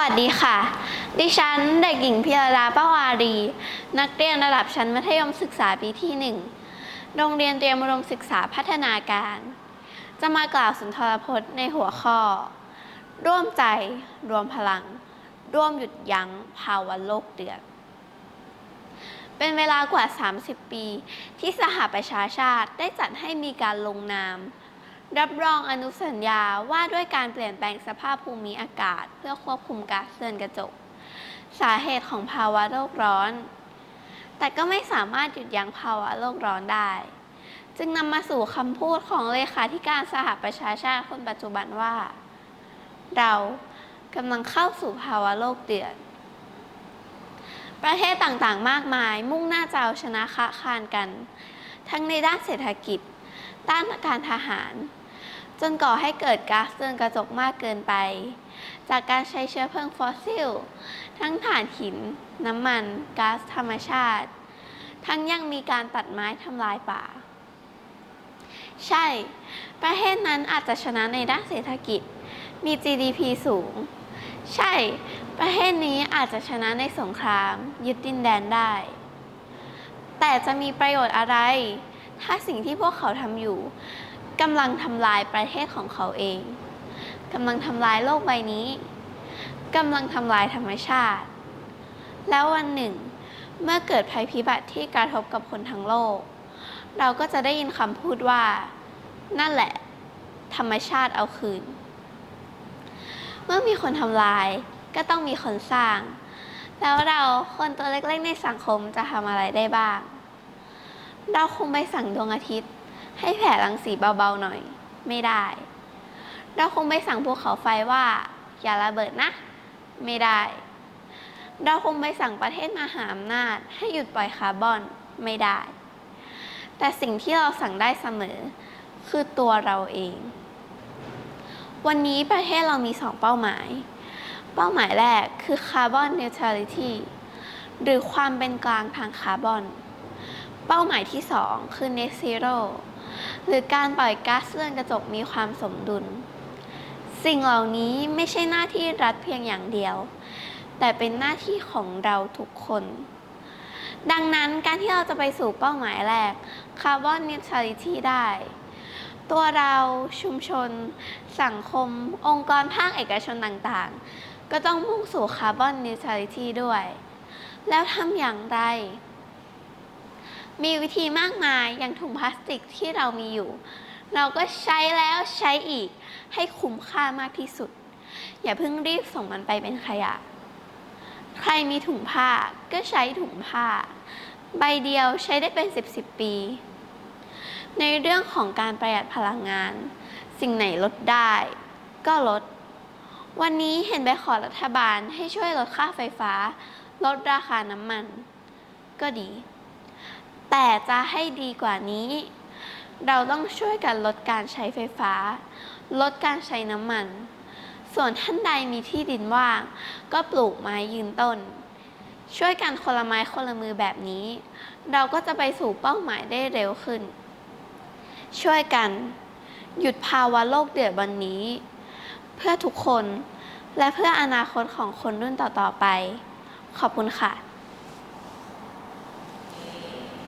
วัสดีค่ะ ดิฉันเด็กหญิงพิรดาป้าวารี นักเรียนระดับชั้นมัธยมศึกษาปีที่ 1 โรงเรียนเตรียมอุดมศึกษาพัฒนาการ จะมากล่าวสุนทรพจน์ในหัวข้อ ร่วมใจ รวมพลัง ร่วมหยุดยั้งภาวะโลกเดือด เป็นเวลากว่า 30 ปี ที่สหประชาชาติได้จัดให้มีการลงนาม รับรองอนุสัญญาว่าด้วยการเปลี่ยนแปลงสภาพภูมิอากาศ เพื่อควบคุมก๊าซเรือนกระจก สาเหตุของภาวะโลกร้อน แต่ก็ไม่สามารถหยุดยั้งภาวะโลกร้อนได้ จึงนำมาสู่คำพูดของเลขาธิการสหประชาชาติคนปัจจุบันว่า เรากำลังเข้าสู่ภาวะโลกเดือดประเทศต่างๆ มากมาย มุ่งหน้าจะเอาชนะค้าคานกัน ทั้งในด้านเศรษฐกิจ ด้านการทหาร จนก่อให้เกิดก๊าซเรือนกระจกมากเกินไป จากการใช้เชื้อเพลิงฟอสซิล ทั้งถ่านหิน น้ำมันก๊าซธรรมชาติ ทั้งยังมีการตัดไม้ทำลายป่า ใช่ ประเทศนั้นอาจจะชนะในด้านเศรษฐกิจ มี GDP สูง ใช่ ประเทศนี้อาจจะชนะในสงคราม ยึดดินแดนได้ แต่จะมีประโยชน์อะไร ถ้าสิ่งที่พวกเขาทำอยู่ กำลังทำลายประเทศของเขาเองกำลังทำลายโลกใบนี้กำลังทำลายธรรมชาติ แล้ววันหนึ่ง เมื่อเกิดภัยพิบัติที่กระทบกับคนทั้งโลก เราก็จะได้ยินคำพูดว่า นั่นแหละ ธรรมชาติเอาคืน เมื่อมีคนทำลายก็ต้องมีคนสร้าง แล้วเราคนตัวเล็กๆในสังคมจะทำอะไรได้บ้าง เราคงไปสั่งดวงอาทิตย์ ให้แผ่รังสีเบาๆหน่อย ไม่ได้ เราคงไปสั่งภูเขาไฟว่า อย่าระเบิดนะ ไม่ได้ เราคงไปสั่งประเทศมหาอำนาจ ให้หยุดปล่อยคาร์บอนไม่ได้ แต่สิ่งที่เราสั่งได้เสมอ คือตัวเราเอง วันนี้ประเทศเรามีสองเป้าหมาย เป้าหมายแรกคือ Carbon Neutrality หรือความเป็นกลางทางคาร์บอน เป้าหมายที่ 2 คือ Net Zero หรือการปล่อยก๊าซเรือนกระจกมีความสมดุล สิ่งเหล่านี้ไม่ใช่หน้าที่รัฐเพียงอย่างเดียว แต่เป็นหน้าที่ของเราทุกคน ดังนั้นการที่เราจะไปสู่เป้าหมายแรก Carbon Neutrality ได้ ตัวเราชุมชน สังคม องค์กรภาคเอกชนต่างๆ ก็ต้องมุ่งสู่คาร์บอนนิวทรัลิตี้ด้วย แล้วทำอย่างไร มีวิธีมากมายอย่างถุงพลาสติกที่เรามีอยู่ เราก็ใช้แล้วใช้อีกให้คุ้มค่ามากที่สุด อย่าเพิ่งรีบส่งมันไปเป็นขยะ ใครมีถุงผ้าก็ใช้ถุงผ้า ใบเดียวใช้ได้เป็น 10 10ปี ในเรื่องของการประหยัดพลังงาน สิ่งไหนลดได้ ก็ลด วันนี้เห็นไปขอรัฐบาลให้ช่วยลดค่าไฟฟ้า ลดราคาน้ำมัน ก็ดี แต่จะให้ดีกว่านี้ เราต้องช่วยกันลดการใช้ไฟฟ้า ลดการใช้น้ำมัน ส่วนท่านใดมีที่ดินว่าง ก็ปลูกไม้ยืนต้น ช่วยกันคนละไม้คนละมือแบบนี้ เราก็จะไปสู่เป้าหมายได้เร็วขึ้น ช่วยกัน หยุดภาวะโลกเดือดวันนี้ เพื่อทุกคนและเพื่ออนาคตของคนรุ่นต่อๆไป ขอบคุณค่ะ